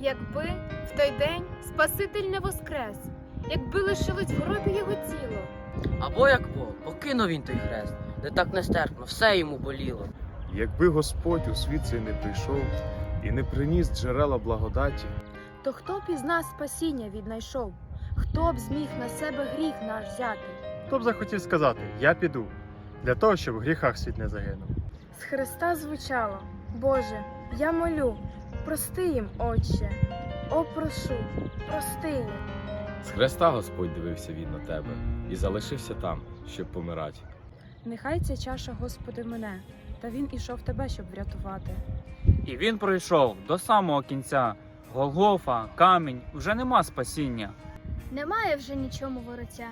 Якби в той день Спаситель не воскрес, якби лишилось в гробі його тіло. Або як бо, покинув він той хрест, де так нестерпно, все йому боліло. Якби Господь у світ цей не прийшов і не приніс джерела благодаті, То хто б із нас спасіння віднайшов? Хто б зміг на себе гріх наш взяти? Хто б захотів сказати, я піду, для того, щоб в гріхах світ не загинув. З Христа звучало: Боже, я молю, прости їм, Отче. О, прошу, прости їм. З хреста Господь дивився він на тебе і залишився там, щоб помирати. Нехай ця чаша, Господи, мене, та він ішов тебе, щоб врятувати. І він пройшов до самого кінця. Голгофа, камінь, вже нема спасіння. Немає вже нічому вороття.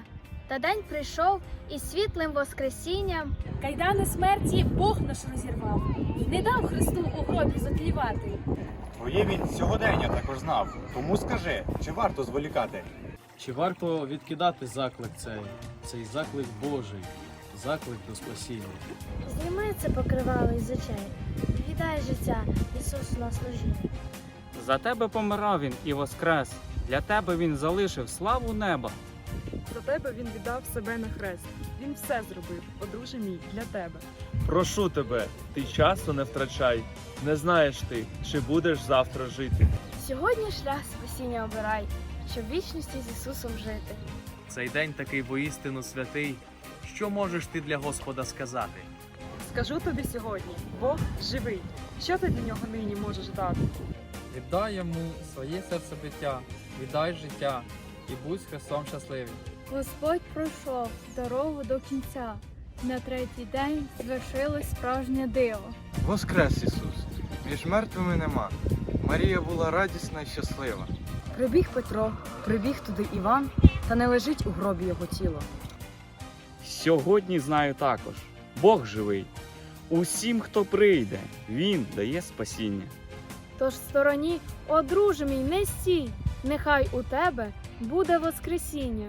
Та день прийшов і світлим воскресінням Кайдани смерті Бог наш розірвав, не дав Христу у гробі затлівати. Твоє він сьогодення також знав. Тому скажи, чи варто зволікати? Чи варто відкидати заклик цей, цей заклик Божий, заклик до спасіння? зніми це покривало із очей. Віддай життя Ісусу на служіння. За тебе помирав він і воскрес. Для тебе він залишив славу неба. За тебе він віддав себе на хрест. Він все зробив, одруже мій, для тебе. Прошу тебе, ти часу не втрачай. Не знаєш ти, чи будеш завтра жити. Сьогодні шлях спасіння обирай, щоб в вічності з Ісусом жити. Цей день такий воістину святий. Що можеш ти для Господа сказати? Скажу тобі сьогодні: Бог живий. Що ти для нього нині можеш дати? Віддай йому своє серцебиття, віддай життя і будь з Христом щасливий. Господь пройшов дорогу до кінця. На третій день звершилось справжнє диво. Воскрес Ісус! Між мертвими нема. Марія була радісна і щаслива. Прибіг Петро, прибіг туди Іван, та не лежить у гробі його тіло. Сьогодні знаю також, Бог живий. Усім, хто прийде, Він дає спасіння. Тож в стороні, о друже мій, не стій, нехай у тебе буде воскресіння.